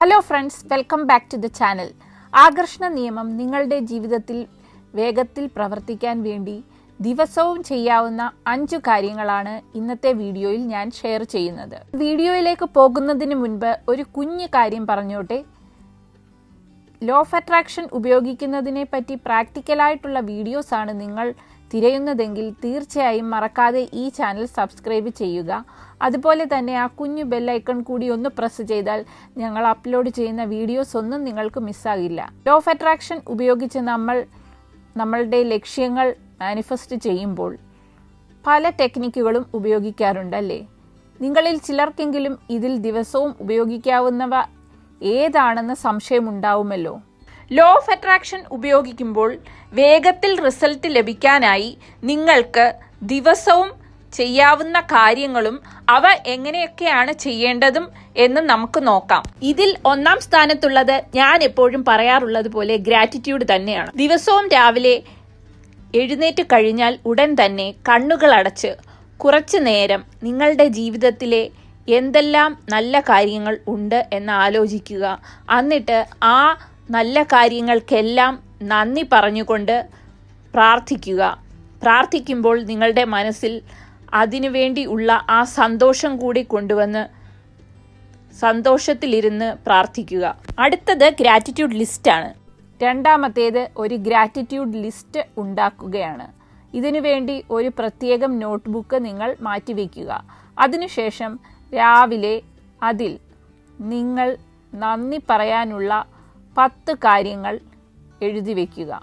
Hello friends welcome back to the channel ആകർഷണ നിയമം നിങ്ങളുടെ ജീവിതത്തിൽ വേഗത്തിൽ പ്രവർത്തിക്കാൻ വേണ്ടി ദിവസവും ചെയ്യാവുന്ന അഞ്ചു കാര്യങ്ങളാണ് ഇന്നത്തെ വീഡിയോയിൽ ഞാൻ ഷെയർ ചെയ്യുന്നത്. വീഡിയോയിലേക്ക് പോകുന്നതിന് മുൻപ് ഒരു കുഞ്ഞു കാര്യം പറഞ്ഞോട്ടെ. ലോ ഓഫ് അട്രാക്ഷൻ ഉപയോഗിക്കുന്നതിനെ പറ്റി പ്രാക്ടിക്കലായിട്ടുള്ള വീഡിയോസാണ് നിങ്ങൾ തിരയുന്നതെങ്കിൽ തീർച്ചയായും മറക്കാതെ ഈ ചാനൽ സബ്സ്ക്രൈബ് ചെയ്യുക. അതുപോലെ തന്നെ ആ കുഞ്ഞു ബെല്ലൈക്കൺ കൂടി ഒന്ന് പ്രസ് ചെയ്താൽ ഞങ്ങൾ അപ്ലോഡ് ചെയ്യുന്ന വീഡിയോസ് ഒന്നും നിങ്ങൾക്ക് മിസ്സാകില്ല ലോ ഓഫ് അട്രാക്ഷൻ ഉപയോഗിച്ച് നമ്മൾ നമ്മളുടെ ലക്ഷ്യങ്ങൾ മാനിഫെസ്റ്റ് ചെയ്യുമ്പോൾ പല ടെക്നിക്കുകളും ഉപയോഗിക്കാറുണ്ടല്ലേ? നിങ്ങളിൽ ചിലർക്കെങ്കിലും ഇതിൽ ദിവസവും ഉപയോഗിക്കാവുന്നവ ഏതാണെന്ന് സംശയമുണ്ടാവുമല്ലോ ലോ ഓഫ് അട്രാക്ഷൻ ഉപയോഗിക്കുമ്പോൾ വേഗത്തിൽ റിസൾട്ട് ലഭിക്കാനായി നിങ്ങൾക്ക് ദിവസവും ചെയ്യാവുന്ന കാര്യങ്ങളും അവ എങ്ങനെയൊക്കെയാണ് ചെയ്യേണ്ടതും എന്ന് നമുക്ക് നോക്കാം. ഇതിൽ ഒന്നാം സ്ഥാനത്തുള്ളത് ഞാൻ എപ്പോഴും പറയാറുള്ളത് പോലെ ഗ്രാറ്റിറ്റ്യൂഡ് തന്നെയാണ്. ദിവസവും രാവിലെ എഴുന്നേറ്റ് കഴിഞ്ഞാൽ ഉടൻ തന്നെ കണ്ണുകൾ അടച്ച് കുറച്ചു നേരം നിങ്ങളുടെ ജീവിതത്തിലെ എന്തെല്ലാം നല്ല കാര്യങ്ങൾ ഉണ്ട് എന്ന് ആലോചിക്കുക. എന്നിട്ട് ആ നല്ല കാര്യങ്ങൾക്കെല്ലാം നന്ദി പറഞ്ഞുകൊണ്ട് പ്രാർത്ഥിക്കുക. പ്രാർത്ഥിക്കുമ്പോൾ നിങ്ങളുടെ മനസ്സിൽ അതിനുവേണ്ടി ഉള്ള ആ സന്തോഷം കൂടി കൊണ്ടുവന്ന് സന്തോഷത്തിലിരുന്ന് പ്രാർത്ഥിക്കുക. അടുത്തത് ഗ്രാറ്റിറ്റ്യൂഡ് ലിസ്റ്റാണ് രണ്ടാമത്തേത് ഒരു ഗ്രാറ്റിറ്റ്യൂഡ് ലിസ്റ്റ് ഉണ്ടാക്കുകയാണ്. ഇതിനുവേണ്ടി ഒരു പ്രത്യേകം നോട്ട്ബുക്ക് നിങ്ങൾ മാറ്റിവെക്കുക. അതിനുശേഷം രാവിലെ അതിൽ നിങ്ങൾ നന്ദി പറയാനുള്ള പത്ത് കാര്യങ്ങൾ എഴുതി വയ്ക്കുക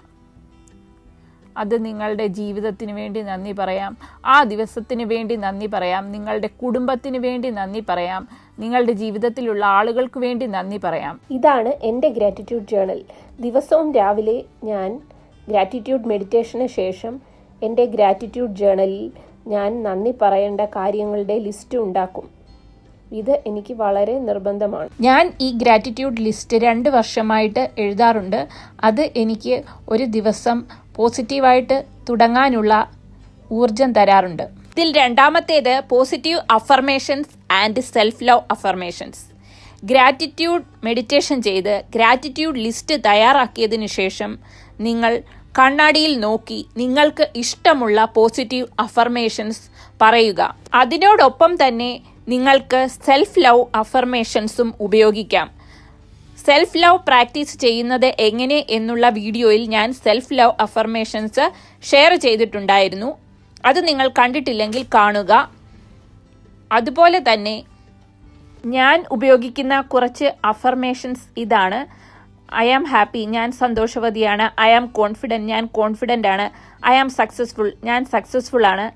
അത് നിങ്ങളുടെ ജീവിതത്തിന് വേണ്ടി നന്ദി പറയാം. ആ ദിവസത്തിന് വേണ്ടി നന്ദി പറയാം. നിങ്ങളുടെ കുടുംബത്തിന് വേണ്ടി നന്ദി പറയാം. നിങ്ങളുടെ ജീവിതത്തിലുള്ള ആളുകൾക്ക് വേണ്ടി നന്ദി പറയാം. ഇതാണ് എന്റെ ഗ്രാറ്റിറ്റ്യൂഡ് ജേണൽ ദിവസവും രാവിലെ ഞാൻ ഗ്രാറ്റിറ്റ്യൂഡ് മെഡിറ്റേഷന് ശേഷം എന്റെ ഗ്രാറ്റിറ്റ്യൂഡ് ജേണലിൽ ഞാൻ നന്ദി പറയേണ്ട കാര്യങ്ങളുടെ ലിസ്റ്റ് ഉണ്ടാക്കും. ഇത് എനിക്ക് വളരെ നിർബന്ധമാണ്. ഞാൻ ഈ ഗ്രാറ്റിറ്റ്യൂഡ് ലിസ്റ്റ് രണ്ട് വർഷമായിട്ട് എഴുതാറുണ്ട്. അത് എനിക്ക് ഒരു ദിവസം പോസിറ്റീവായിട്ട് തുടങ്ങാനുള്ള ഊർജം തരാറുണ്ട്. ഇതിൽ രണ്ടാമത്തേത് positive affirmations and self love affirmations gratitude meditation ചെയ്ത് ഗ്രാറ്റിറ്റ്യൂഡ് ലിസ്റ്റ് തയ്യാറാക്കിയതിനു ശേഷം നിങ്ങൾ കണ്ണാടിയിൽ നോക്കി നിങ്ങൾക്ക് ഇഷ്ടമുള്ള പോസിറ്റീവ് അഫർമേഷൻസ് പറയുക. അതിനോടൊപ്പം തന്നെ നിങ്ങൾക്ക് സെൽഫ് ലവ് അഫർമേഷൻസും ഉപയോഗിക്കാം. സെൽഫ് ലവ് പ്രാക്ടീസ് ചെയ്യുന്നത് എങ്ങനെ എന്നുള്ള വീഡിയോയിൽ ഞാൻ സെൽഫ് ലവ് അഫർമേഷൻസ് ഷെയർ ചെയ്തിട്ടുണ്ടായിരുന്നു. അത് നിങ്ങൾ കണ്ടിട്ടില്ലെങ്കിൽ കാണുക. അതുപോലെ തന്നെ ഞാൻ ഉപയോഗിക്കുന്ന കുറച്ച് അഫർമേഷൻസ് ഇതാണ്. ഐ ആം ഹാപ്പി ഞാൻ സന്തോഷവതിയാണ്. ഐ ആം കോൺഫിഡന്റ് ഞാൻ കോൺഫിഡന്റ് ആണ്. ഐ ആം സക്സസ്ഫുൾ ഞാൻ സക്സസ്ഫുൾ ആണ്.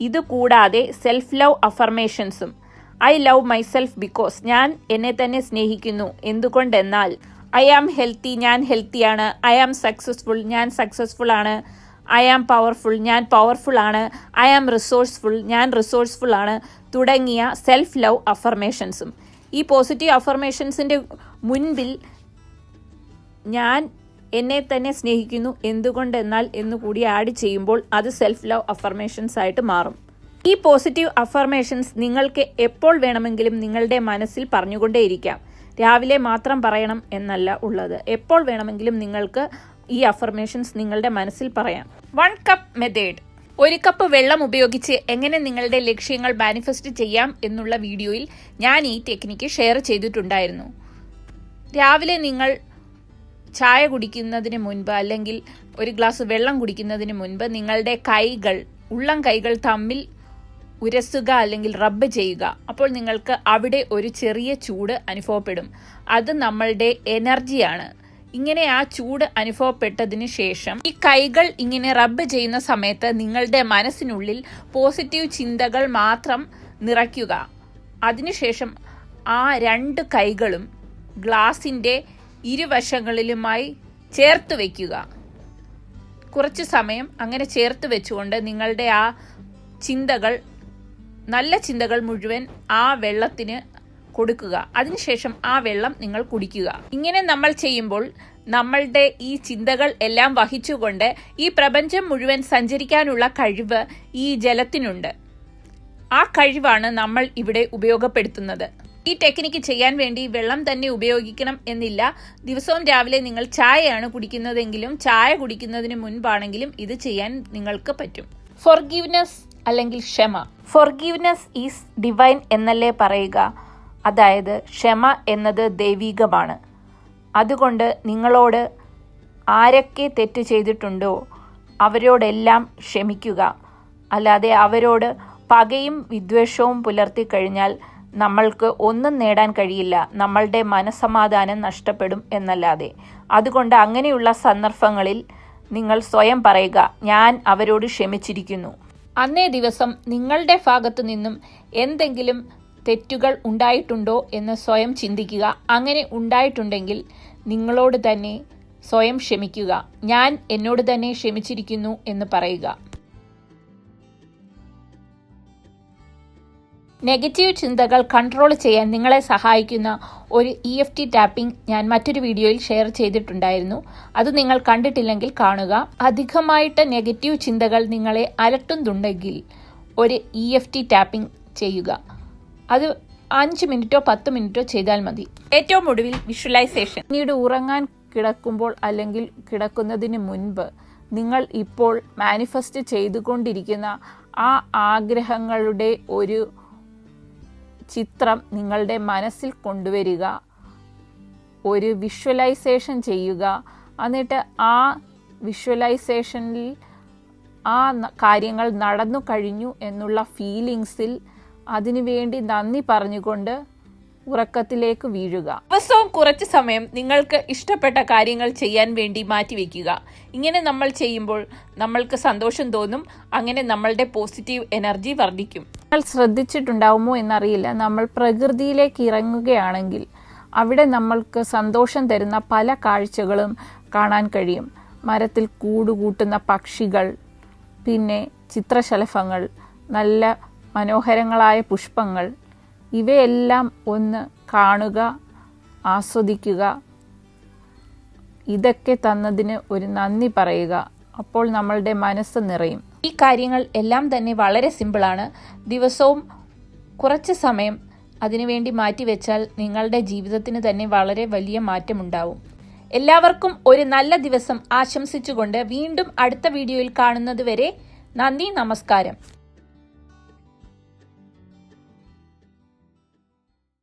ഇത് കൂടാതെ സെൽഫ് ലവ് അഫർമേഷൻസും ഐ ലവ് മൈസെൽഫ് ബിക്കോസ് ഞാൻ എന്നെ തന്നെ സ്നേഹിക്കുന്നു. എന്തുകൊണ്ടെന്നാൽ ഐ ആം ഹെൽത്തി ഞാൻ ഹെൽത്തിയാണ് ഐ ആം സക്സസ്ഫുൾ ഞാൻ സക്സസ്ഫുൾ ആണ്. ഐ ആം പവർഫുൾ ഞാൻ പവർഫുൾ ആണ്. ഐ ആം റിസോഴ്സ്ഫുൾ ഞാൻ റിസോഴ്സ്ഫുൾ ആണ്. തുടങ്ങിയ സെൽഫ് ലവ് അഫർമേഷൻസും ഈ പോസിറ്റീവ് അഫർമേഷൻസിന്റെ മുൻപിൽ ഞാൻ എന്നെ തന്നെ സ്നേഹിക്കുന്നു. എന്തുകൊണ്ടെന്നാൽ എന്നുകൂടി ആഡ് ചെയ്യുമ്പോൾ അത് സെൽഫ് ലവ് അഫർമേഷൻസ് ആയിട്ട് മാറും. ഈ പോസിറ്റീവ് അഫർമേഷൻസ് നിങ്ങൾക്ക് എപ്പോൾ വേണമെങ്കിലും നിങ്ങളുടെ മനസ്സിൽ പറഞ്ഞുകൊണ്ടേയിരിക്കാം. രാവിലെ മാത്രം പറയണം എന്നല്ല ഉള്ളത്. എപ്പോൾ വേണമെങ്കിലും നിങ്ങൾക്ക് ഈ അഫർമേഷൻസ് നിങ്ങളുടെ മനസ്സിൽ പറയാം. One cup method. ഒരു കപ്പ് വെള്ളം ഉപയോഗിച്ച് എങ്ങനെ നിങ്ങളുടെ ലക്ഷ്യങ്ങൾ മാനിഫെസ്റ്റ് ചെയ്യാം എന്നുള്ള വീഡിയോയിൽ ഞാൻ ഈ ടെക്നിക്ക് ഷെയർ ചെയ്തിട്ടുണ്ടായിരുന്നു. രാവിലെ നിങ്ങൾ ചായ കുടിക്കുന്നതിന് മുൻപ് അല്ലെങ്കിൽ ഒരു ഗ്ലാസ് വെള്ളം കുടിക്കുന്നതിന് മുൻപ് നിങ്ങളുടെ കൈകൾ ഉള്ളം കൈകൾ തമ്മിൽ ഉരസുക അല്ലെങ്കിൽ റബ്ബ് ചെയ്യുക. അപ്പോൾ നിങ്ങൾക്ക് അവിടെ ഒരു ചെറിയ ചൂട് അനുഭവപ്പെടും. അത് നമ്മളുടെ എനർജിയാണ് ഇങ്ങനെ ആ ചൂട് അനുഭവപ്പെട്ടതിന് ശേഷം ഈ കൈകൾ ഇങ്ങനെ റബ്ബ് ചെയ്യുന്ന സമയത്ത് നിങ്ങളുടെ മനസ്സിനുള്ളിൽ പോസിറ്റീവ് ചിന്തകൾ മാത്രം നിറയ്ക്കുക. അതിനുശേഷം ആ രണ്ട് കൈകളും ഗ്ലാസിന്റെ ഇരുവശങ്ങളിലുമായി ചേർത്ത് വയ്ക്കുക കുറച്ച് സമയം അങ്ങനെ ചേർത്ത് വെച്ചുകൊണ്ട് നിങ്ങളുടെ ആ ചിന്തകൾ നല്ല ചിന്തകൾ മുഴുവൻ ആ വെള്ളത്തിന് കൊടുക്കുക. അതിനുശേഷം ആ വെള്ളം നിങ്ങൾ കുടിക്കുക. ഇങ്ങനെ നമ്മൾ ചെയ്യുമ്പോൾ നമ്മളുടെ ഈ ചിന്തകൾ എല്ലാം വഹിച്ചുകൊണ്ട് ഈ പ്രപഞ്ചം മുഴുവൻ സഞ്ചരിക്കാനുള്ള കഴിവ് ഈ ജലത്തിനുണ്ട്. ആ കഴിവാണ് നമ്മൾ ഇവിടെ ഉപയോഗപ്പെടുത്തുന്നത്. ഈ ടെക്നിക്ക് ചെയ്യാൻ വേണ്ടി വെള്ളം തന്നെ ഉപയോഗിക്കണം എന്നില്ല. ദിവസവും രാവിലെ നിങ്ങൾ ചായയാണ് കുടിക്കുന്നതെങ്കിലും ചായ കുടിക്കുന്നതിന് മുൻപാണെങ്കിലും ഇത് ചെയ്യാൻ നിങ്ങൾക്ക് പറ്റും. ഫോർഗീവ്നെസ് അല്ലെങ്കിൽ ക്ഷമ. ഫോർഗീവ്നെസ് ഈസ് ഡിവൈൻ എന്നല്ലേ പറയുക? അതായത് ക്ഷമ എന്നത് ദൈവികമാണ്. അതുകൊണ്ട് നിങ്ങളോട് ആരൊക്കെ തെറ്റ് ചെയ്തിട്ടുണ്ടോ അവരോടെല്ലാം ക്ഷമിക്കുക. അല്ലാതെ അവരോട് പകയും വിദ്വേഷവും പുലർത്തി കഴിഞ്ഞാൽ നമ്മൾക്ക് ഒന്നും നേടാൻ കഴിയില്ല. നമ്മളുടെ മനസമാധാനം നഷ്ടപ്പെടും എന്നല്ലാതെ. അതുകൊണ്ട് അങ്ങനെയുള്ള സന്ദർഭങ്ങളിൽ നിങ്ങൾ സ്വയം പറയുക ഞാൻ അവരോട് ക്ഷമിച്ചിരിക്കുന്നു. അന്നേ ദിവസം നിങ്ങളുടെ ഭാഗത്തു നിന്നും എന്തെങ്കിലും തെറ്റുകൾ ഉണ്ടായിട്ടുണ്ടോ എന്ന് സ്വയം ചിന്തിക്കുക. അങ്ങനെ ഉണ്ടായിട്ടുണ്ടെങ്കിൽ നിങ്ങളോട് തന്നെ സ്വയം ക്ഷമിക്കുക. ഞാൻ എന്നോട് തന്നെ ക്ഷമിച്ചിരിക്കുന്നു എന്ന് പറയുക. നെഗറ്റീവ് ചിന്തകൾ കൺട്രോൾ ചെയ്യാൻ നിങ്ങളെ സഹായിക്കുന്ന ഒരു ഇ എഫ് ടി ടാപ്പിംഗ് ഞാൻ മറ്റൊരു വീഡിയോയിൽ ഷെയർ ചെയ്തിട്ടുണ്ടായിരുന്നു. അത് നിങ്ങൾ കണ്ടിട്ടില്ലെങ്കിൽ കാണുക. അധികമായിട്ട് നെഗറ്റീവ് ചിന്തകൾ നിങ്ങളെ അലട്ടുന്നുണ്ടെങ്കിൽ ഒരു ഇ എഫ് ടി ടാപ്പിംഗ് ചെയ്യുക. അത് അഞ്ച് മിനിറ്റോ പത്ത് മിനിറ്റോ ചെയ്താൽ മതി. ഏറ്റവും ഒടുവിൽ വിഷ്വലൈസേഷൻ പിന്നീട് ഉറങ്ങാൻ കിടക്കുമ്പോൾ അല്ലെങ്കിൽ കിടക്കുന്നതിന് മുൻപ് നിങ്ങൾ ഇപ്പോൾ മാനിഫെസ്റ്റ് ചെയ്തുകൊണ്ടിരിക്കുന്ന ആ ആഗ്രഹങ്ങളുടെ ഒരു ചിത്രം നിങ്ങളുടെ മനസ്സിൽ കൊണ്ടുവരിക. ഒരു വിഷ്വലൈസേഷൻ ചെയ്യുക. എന്നിട്ട് ആ വിഷ്വലൈസേഷനിൽ ആ കാര്യങ്ങൾ നടന്നു കഴിഞ്ഞു എന്നുള്ള ഫീലിങ്സിൽ അതിനുവേണ്ടി നന്ദി പറഞ്ഞുകൊണ്ട് ഉറക്കത്തിലേക്ക് വീഴുക. ദിവസവും കുറച്ച് സമയം നിങ്ങൾക്ക് ഇഷ്ടപ്പെട്ട കാര്യങ്ങൾ ചെയ്യാൻ വേണ്ടി മാറ്റിവെക്കുക. ഇങ്ങനെ നമ്മൾ ചെയ്യുമ്പോൾ നമ്മൾക്ക് സന്തോഷം തോന്നും. അങ്ങനെ നമ്മളുടെ പോസിറ്റീവ് എനർജി വർദ്ധിക്കും. നിങ്ങൾ ശ്രദ്ധിച്ചിട്ടുണ്ടാവുമോ എന്നറിയില്ല. നമ്മൾ പ്രകൃതിയിലേക്ക് ഇറങ്ങുകയാണെങ്കിൽ അവിടെ നമ്മൾക്ക് സന്തോഷം തരുന്ന പല കാഴ്ചകളും കാണാൻ കഴിയും. മരത്തിൽ കൂടുകൂട്ടുന്ന പക്ഷികൾ പിന്നെ ചിത്രശലഭങ്ങൾ നല്ല മനോഹരങ്ങളായ പുഷ്പങ്ങൾ ഇവയെല്ലാം ഒന്ന് കാണുക ആസ്വദിക്കുക. ഇതൊക്കെ തന്നതിന് ഒരു നന്ദി പറയുക. അപ്പോൾ നമ്മളുടെ മനസ്സ് നിറയും. ഈ കാര്യങ്ങൾ എല്ലാം തന്നെ വളരെ സിമ്പിളാണ്. ദിവസവും കുറച്ച് സമയം അതിനുവേണ്ടി മാറ്റിവെച്ചാൽ നിങ്ങളുടെ ജീവിതത്തിന് തന്നെ വളരെ വലിയ മാറ്റമുണ്ടാവും. എല്ലാവർക്കും ഒരു നല്ല ദിവസം ആശംസിച്ചുകൊണ്ട് വീണ്ടും അടുത്ത വീഡിയോയിൽ കാണുന്നതുവരെ നന്ദി നമസ്കാരം.